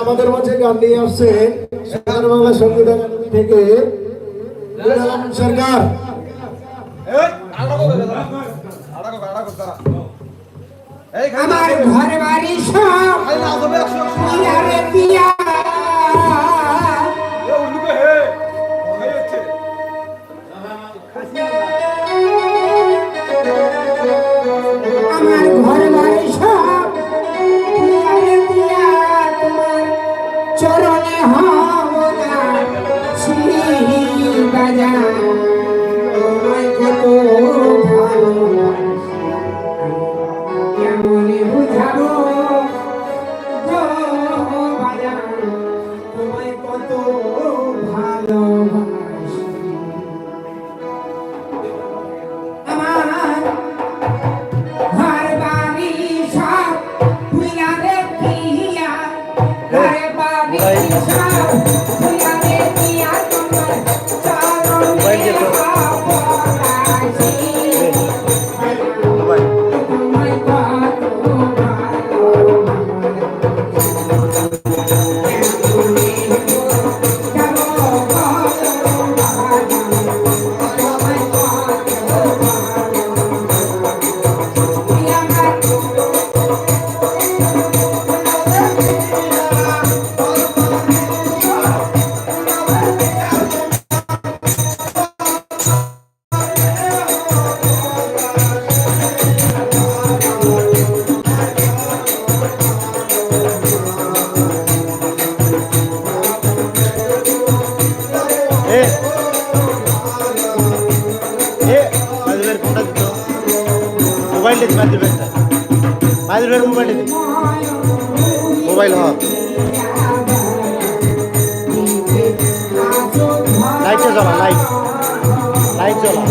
আমাদের মাঝে গান নিয়ে আসছেন সোনার বাংলা সংগীত একাডেমি থেকে সরকার। আমার ঘর বাড়ি সব মাদুরের ফোনটা দিত। মোবাইল দিত মাদুরের মাদুরের মোবাইল দিত মোবাইল হ। লাইটটা জ্বলা লাইট লাইট জ্বলা।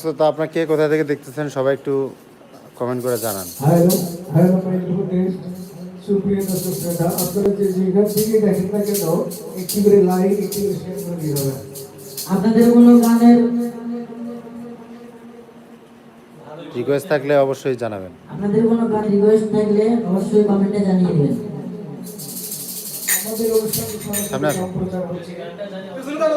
শ্রোতা আপনার কে কোথা থেকে দেখতেছেন? সবাই একটু কমেন্ট করে জানান। হ্যালো হ্যালো মাই টেস্ট সুপ্রিয় দর্শক শ্রোতা আপনারা যে যেখান থেকে দেখেন না কেন একটি করে লাইক একটি করে শেয়ার করে দিয়ে দেবেন আপনাদের কোনো গানের রিকোয়েস্ট থাকলে অবশ্যই জানাবেন। আপনাদের কোনো গান রিকোয়েস্ট থাকলে অবশ্যই কমেন্টে জানিয়ে দেবেন। আমাদের অনুষ্ঠান সম্প্রচার হচ্ছে। পেছনে দাঁড়া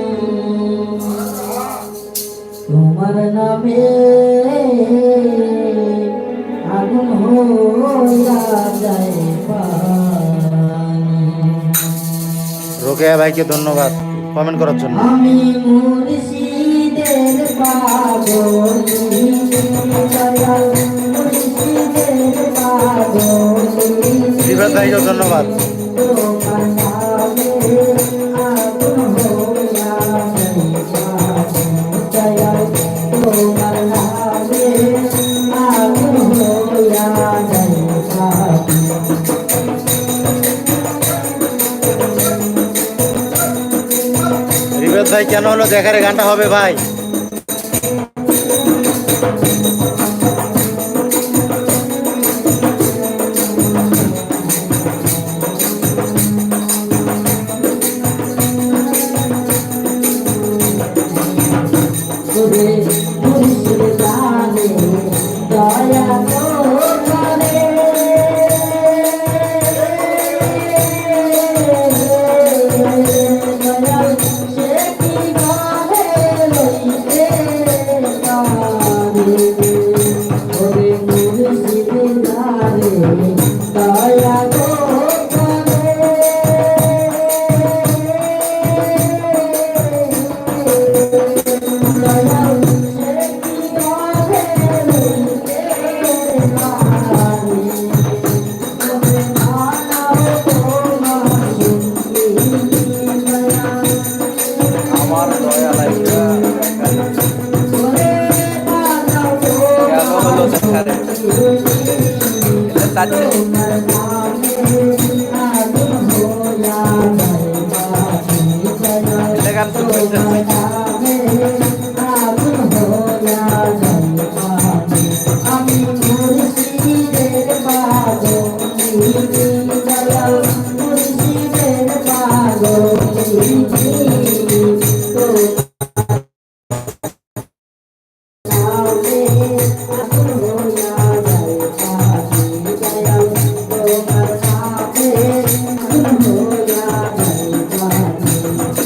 তোমার নামে আগুন হইয়া যায় রোকেয়া ভাইকে ধন্যবাদ কমেন্ট করার জন্য। আমি মুর্শিদের পাগলি ধন্যবাদ। কেন হলো? দেখার গানটা হবে ভাই। cidade.